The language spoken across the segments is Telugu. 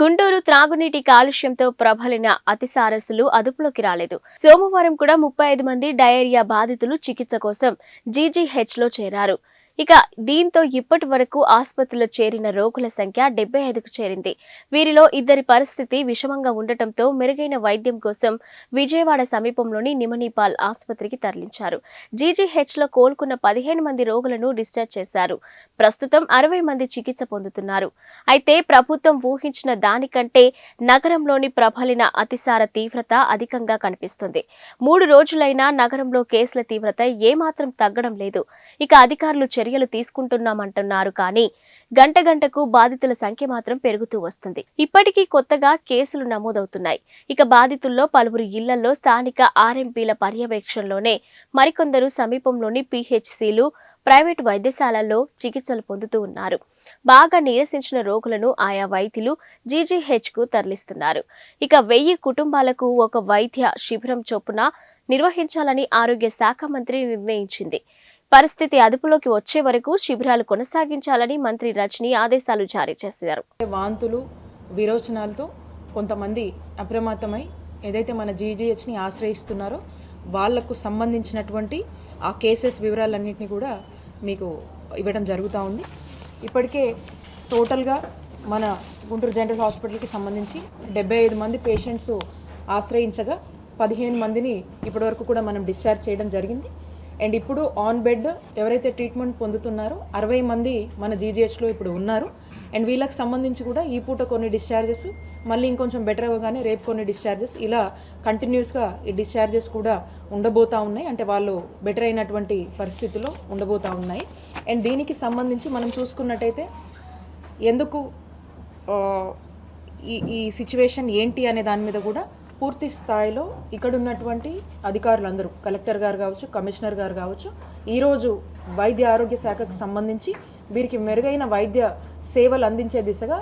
గుంటూరు త్రాగునీటి కాలుష్యంతో ప్రబలిన అతిసారస్సులు అదుపులోకి రాలేదు. సోమవారం కూడా ముప్పై ఐదు మంది డయేరియా బాధితులు చికిత్స కోసం జీజీహెచ్లో చేరారు. ఇక దీంతో ఇప్పటి వరకు ఆసుపత్రిలో చేరిన రోగుల సంఖ్య డెబ్బై ఐదుకు చేరింది. వీరిలో ఇద్దరి పరిస్థితి విషమంగా ఉండటంతో మెరుగైన వైద్యం కోసం విజయవాడ సమీపంలోని నిమనీపాల్ ఆసుపత్రికి తరలించారు. జీజీహెచ్లో కోలుకున్న పదిహేను మంది రోగులను డిశ్చార్జ్ చేశారు. ప్రస్తుతం అరవై మంది చికిత్స పొందుతున్నారు. అయితే ప్రభుత్వం ఊహించిన దానికంటే నగరంలోని ప్రబలిన అతిసార తీవ్రత అధికంగా కనిపిస్తుంది. మూడు రోజులైనా నగరంలో కేసుల తీవ్రత ఏమాత్రం తగ్గడం లేదు. ఇక అధికారులు చర్యలు తీసుకుంటున్నామంటున్నారు. కానీ గంట గంటకు బాధితుల సంఖ్య మాత్రం పెరుగుతూ వస్తుంది. ఇప్పటికీ కొత్తగా కేసులు నమోదవుతున్నాయి. ఇక బాధితుల్లో పలువురు ఇళ్ళలో స్థానిక ఆర్ఎంపీల పర్యవేక్షణలోనే మరికొందరు సమీపంలోని పీహెచ్సీలు ప్రైవేటు వైద్యశాలల్లో చికిత్సలు పొందుతూ ఉన్నారు. బాగా నీరసించిన రోగులను ఆయా వైద్యులు జీజీహెచ్కు తరలిస్తున్నారు. ఇక వెయ్యి కుటుంబాలకు ఒక వైద్య శిబిరం చొప్పున నిర్వహించాలని ఆరోగ్య శాఖ మంత్రి నిర్ణయించింది. పరిస్థితి అదుపులోకి వచ్చే వరకు శిబిరాలు కొనసాగించాలని మంత్రి రజనీ ఆదేశాలు జారీ చేశారు. వాంతులు విరోచనాలతో కొంతమంది అప్రమత్తమై ఏదైతే మన జీజీహెచ్ని ఆశ్రయిస్తున్నారో వాళ్ళకు సంబంధించినటువంటి ఆ కేసెస్ వివరాలన్నింటినీ కూడా మీకు ఇవ్వడం జరుగుతూ ఉంది. ఇప్పటికే టోటల్గా మన గుంటూరు జనరల్ హాస్పిటల్కి సంబంధించి డెబ్బై ఐదు మంది పేషెంట్స్ ఆశ్రయించగా పదిహేను మందిని ఇప్పటివరకు కూడా మనం డిశ్చార్జ్ చేయడం జరిగింది. అండ్ ఇప్పుడు ఆన్ బెడ్ ఎవరైతే ట్రీట్మెంట్ పొందుతున్నారో అరవై మంది మన జీజీహెచ్లో ఇప్పుడు ఉన్నారు. అండ్ వీళ్ళకి సంబంధించి కూడా ఈ పూట కొన్ని డిశ్చార్జెస్ మళ్ళీ ఇంకొంచెం బెటర్ అవ్వగానే రేపు కొన్ని డిశ్చార్జెస్ ఇలా కంటిన్యూస్గా ఈ డిశ్చార్జెస్ కూడా ఉండబోతూ ఉన్నాయి. అంటే వాళ్ళు బెటర్ అయినటువంటి పరిస్థితుల్లో ఉండబోతూ ఉన్నాయి. అండ్ దీనికి సంబంధించి మనం చూసుకున్నట్టయితే ఎందుకు ఈ ఈ సిచ్యువేషన్ ఏంటి అనే దాని మీద కూడా పూర్తి స్థాయిలో ఇక్కడ ఉన్నటువంటి అధికారులందరూ కలెక్టర్ గారు కావచ్చు కమిషనర్ గారు కావచ్చు ఈరోజు వైద్య ఆరోగ్య శాఖకు సంబంధించి వీరికి మెరుగైన వైద్య సేవలు అందించే దిశగా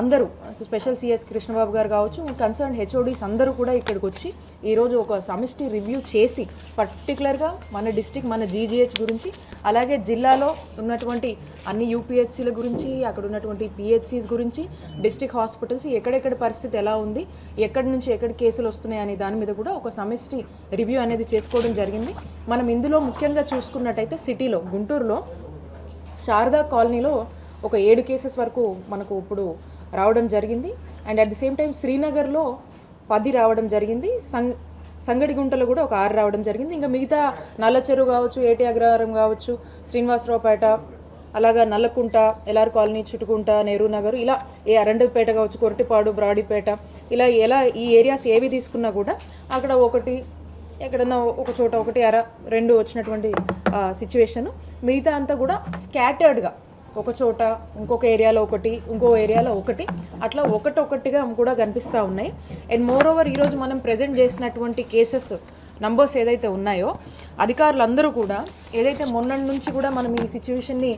అందరూ స్పెషల్ సిఎస్ కృష్ణబాబు గారు కావచ్చు కన్సర్న్ హెచ్ఓడీస్ అందరూ కూడా ఇక్కడికి వచ్చి ఈరోజు ఒక సమిష్టి రివ్యూ చేసి పర్టికులర్గా మన డిస్టిక్ మన జీజీహెచ్ గురించి అలాగే జిల్లాలో ఉన్నటువంటి అన్ని యూపీహెచ్సీల గురించి అక్కడ ఉన్నటువంటి పిహెచ్సిస్ గురించి డిస్టిక్ హాస్పిటల్స్ ఎక్కడెక్కడ పరిస్థితి ఎలా ఉంది ఎక్కడి నుంచి ఎక్కడ కేసులు వస్తున్నాయి అనే దాని మీద కూడా ఒక సమిష్టి రివ్యూ అనేది చేసుకోవడం జరిగింది. మనం ఇందులో ముఖ్యంగా చూసుకున్నట్టయితే సిటీలో గుంటూరులో శారదా కాలనీలో ఒక ఏడు కేసెస్ వరకు మనకు ఇప్పుడు రావడం జరిగింది. And at the same time శ్రీనగర్లో పది రావడం జరిగింది. సంగ్ సంగడిగుంటలో కూడా ఒక ఆరు రావడం జరిగింది. ఇంకా మిగతా నల్లచెరువు కావచ్చు ఏటి అగ్రహారం కావచ్చు శ్రీనివాసరావుపేట అలాగా Nallakunta L R colony Chuttukunta Nehru Nagar ఇలా ఏ అరండపేట కావచ్చు కొరటిపాడు బ్రాడీపేట ఇలా ఎలా ఈ ఏరియాస్ ఏవి తీసుకున్నా కూడా అక్కడ ఒకటి ఎక్కడన్నా ఒక చోట ఒకటి అర రెండు వచ్చినటువంటి సిచ్యువేషన్ మిగతా అంతా కూడా స్కాటర్డ్గా ఒక చోట ఇంకొక ఏరియాలో ఒకటి ఇంకో ఏరియాలో ఒకటి. అట్లా ఒకటొకటిగా కూడా కనిపిస్తూ ఉన్నాయి. అండ్ మోర్ ఓవర్ ఈరోజు మనం ప్రజెంట్ చేసినటువంటి కేసెస్ నంబర్స్ ఏదైతే ఉన్నాయో అధికారులందరూ కూడా ఏదైతే మొన్నటి నుంచి కూడా మనం ఈ సిచ్యువేషన్ని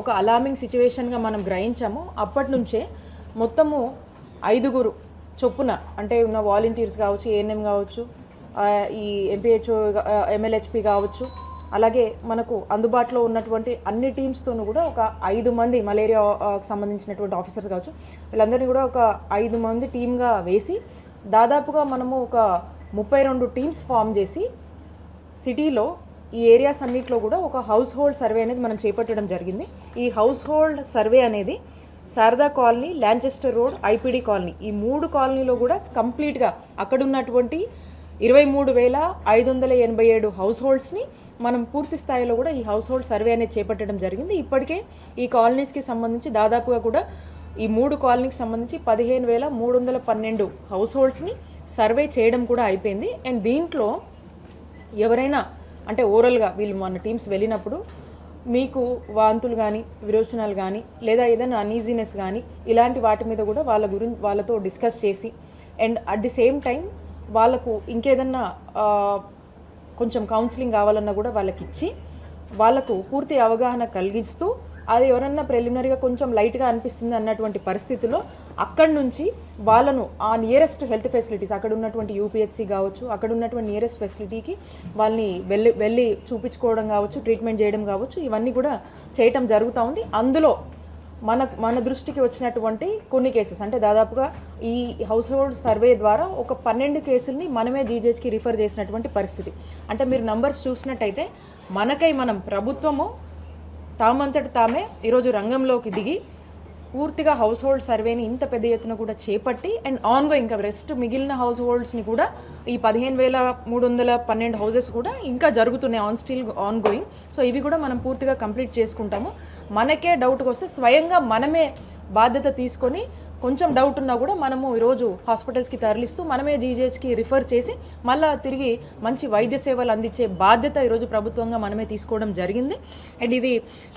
ఒక అలార్మింగ్ సిచ్యువేషన్గా మనం గ్రహించామో అప్పటి నుంచే మొత్తము ఐదుగురు చొప్పున అంటే ఉన్న వాలంటీర్స్ కావచ్చు ఏఎన్ఎం కావచ్చు ఈ ఎంపీహెచ్ఓ ఎమ్మెల్యేహెచ్పి కావచ్చు అలాగే మనకు అందుబాటులో ఉన్నటువంటి అన్ని టీమ్స్తోనూ కూడా ఒక ఐదు మంది మలేరియా సంబంధించినటువంటి ఆఫీసర్స్ కావచ్చు వీళ్ళందరినీ కూడా ఒక ఐదు మంది టీమ్గా వేసి దాదాపుగా మనము ఒక ముప్పై రెండు టీమ్స్ ఫామ్ చేసి సిటీలో ఈ ఏరియాస్ అన్నింటిలో కూడా ఒక హౌస్ హోల్డ్ సర్వే అనేది మనం చేపట్టడం జరిగింది. ఈ హౌస్ హోల్డ్ సర్వే అనేది Sharada colony Lanchester road IPD colony. ఈ మూడు కాలనీలో కూడా కంప్లీట్గా అక్కడున్నటువంటి ఇరవై మూడు వేల ఐదు వందల ఎనభై ఏడు హౌస్ హోల్డ్స్ని మనం పూర్తి స్థాయిలో కూడా ఈ హౌస్ హోల్డ్ సర్వే అనేది చేపట్టడం జరిగింది. ఇప్పటికే ఈ కాలనీస్కి సంబంధించి దాదాపుగా కూడా ఈ మూడు కాలనీకి సంబంధించి పదిహేను వేల మూడు వందల పన్నెండు హౌస్ హోల్డ్స్ని సర్వే చేయడం కూడా అయిపోయింది. అండ్ దీంట్లో ఎవరైనా అంటే ఓరల్గా వీళ్ళు మన టీమ్స్ వెళ్ళినప్పుడు మీకు వాంతులు కానీ విరోచనాలు కానీ లేదా ఏదైనా అనీజీనెస్ కానీ ఇలాంటి వాటి మీద కూడా వాళ్ళ గురించి వాళ్ళతో డిస్కస్ చేసి and at the same time వాళ్ళకు ఇంకేదన్నా కొంచెం కౌన్సిలింగ్ కావాలన్నా కూడా వాళ్ళకి ఇచ్చి వాళ్ళకు పూర్తి అవగాహన కలిగిస్తూ అది ఎవరన్నా ప్రిలిమినరీగా కొంచెం లైట్గా అనిపిస్తుంది అన్నటువంటి పరిస్థితిలో అక్కడి నుంచి వాళ్ళను ఆ నియరెస్ట్ హెల్త్ ఫెసిలిటీస్ అక్కడ ఉన్నటువంటి యూపీహెచ్సి కావచ్చు అక్కడ ఉన్నటువంటి నియరెస్ట్ ఫెసిలిటీకి వాళ్ళని వెళ్ళి వెళ్ళి చూపించుకోవడం కావచ్చు ట్రీట్మెంట్ చేయడం కావచ్చు ఇవన్నీ కూడా చేయటం జరుగుతూ ఉంది. అందులో మన మన దృష్టికి వచ్చినటువంటి కొన్ని కేసెస్. అంటే దాదాపుగా ఈ హౌస్ హోల్డ్ సర్వే ద్వారా ఒక పన్నెండు కేసుల్ని మనమే జీజేహెచ్కి రిఫర్ చేసినటువంటి పరిస్థితి. అంటే మీరు నంబర్స్ చూసినట్టయితే మనకై మనం ప్రభుత్వము తామంతట తామే ఈరోజు రంగంలోకి దిగి పూర్తిగా హౌస్ హోల్డ్ సర్వేని ఇంత పెద్ద ఎత్తున కూడా చేపట్టి అండ్ ఆన్ గోయింగ్ ఇంకా రెస్ట్ మిగిలిన హౌస్ హోల్డ్స్ని కూడా ఈ పదిహేను వేల మూడు వందల పన్నెండు హౌసెస్ కూడా ఇంకా జరుగుతున్నాయి on still on going so ఇవి కూడా మనం పూర్తిగా కంప్లీట్ చేసుకుంటాము. మనకే డౌట్కి వస్తే స్వయంగా మనమే బాధ్యత తీసుకొని కొంచెం డౌట్ ఉన్నా కూడా మనము ఈరోజు హాస్పిటల్స్కి తరలిస్తూ మనమే జీజేహెచ్కి రిఫర్ చేసి మళ్ళీ తిరిగి మంచి వైద్య సేవలు అందించే బాధ్యత ఈరోజు ప్రభుత్వంగా మనమే తీసుకోవడం జరిగింది. అండ్ ఇది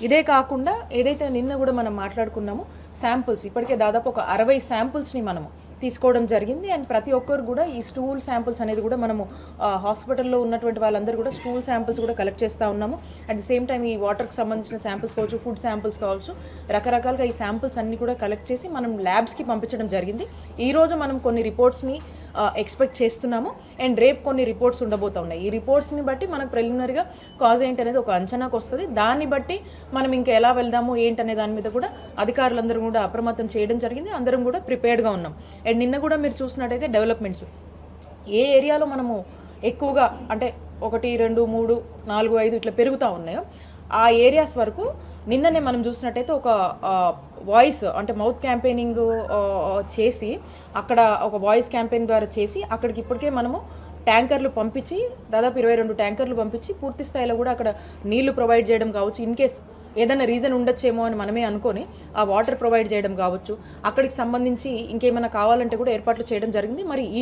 ఇదే కాకుండా ఏదైతే నిన్న కూడా మనం మాట్లాడుకున్నామో శాంపుల్స్ ఇప్పటికే దాదాపు ఒక అరవై శాంపుల్స్ని మనము తీసుకోవడం జరిగింది. అండ్ ప్రతి ఒక్కరు కూడా ఈ స్టూల్ శాంపుల్స్ అనేది కూడా మనము హాస్పిటల్లో ఉన్నటువంటి వాళ్ళందరూ కూడా స్టూల్ శాంపుల్స్ కూడా కలెక్ట్ చేస్తూ ఉన్నాము. అట్ ది సేమ్ టైం ఈ వాటర్కి సంబంధించిన శాంపుల్స్ కావచ్చు ఫుడ్ శాంపుల్స్ కావచ్చు రకరకాలుగా ఈ శాంపుల్స్ అన్ని కూడా కలెక్ట్ చేసి మనం ల్యాబ్స్కి పంపించడం జరిగింది. ఈరోజు మనం కొన్ని రిపోర్ట్స్ని ఎక్స్పెక్ట్ చేస్తున్నాము. అండ్ రేపు కొన్ని రిపోర్ట్స్ ఉండబోతా ఉన్నాయి. ఈ రిపోర్ట్స్ని బట్టి మనకు ప్రిలిమినరీగా కాజ్ ఏంటనేది ఒక అంచనాకు వస్తుంది. దాన్ని బట్టి మనం ఇంకా ఎలా వెళ్దాము ఏంటనే దాని మీద కూడా అధికారులందరూ కూడా అప్రమత్తం చేయడం జరిగింది. అందరం కూడా ప్రిపేర్డ్గా ఉన్నాం. అండ్ నిన్న కూడా మీరు చూసినట్టయితే డెవలప్మెంట్స్ ఏ ఏరియాలో మనము ఎక్కువగా అంటే ఒకటి రెండు మూడు నాలుగు ఐదు ఇట్లా పెరుగుతూ ఉన్నాయో ఆ ఏరియాస్ వరకు నిన్ననే మనం చూసినట్టయితే ఒక వాయిస్ అంటే మౌత్ క్యాంపెయినింగ్ చేసి అక్కడ ఒక వాయిస్ క్యాంపెయిన్ ద్వారా చేసి అక్కడికి ఇప్పటికే మనము ట్యాంకర్లు పంపించి దాదాపు ఇరవై రెండు ట్యాంకర్లు పంపించి పూర్తి స్థాయిలో కూడా అక్కడ నీళ్ళు ప్రొవైడ్ చేయడం కావచ్చు ఇన్ కేస్ ఏదైనా రీజన్ ఉండొచ్చేమో అని మనమే అనుకొని ఆ వాటర్ ప్రొవైడ్ చేయడం కావచ్చు. అక్కడికి సంబంధించి ఇంకేమైనా కావాలంటే కూడా ఏర్పాట్లు చేయడం జరిగింది. మరి ఈ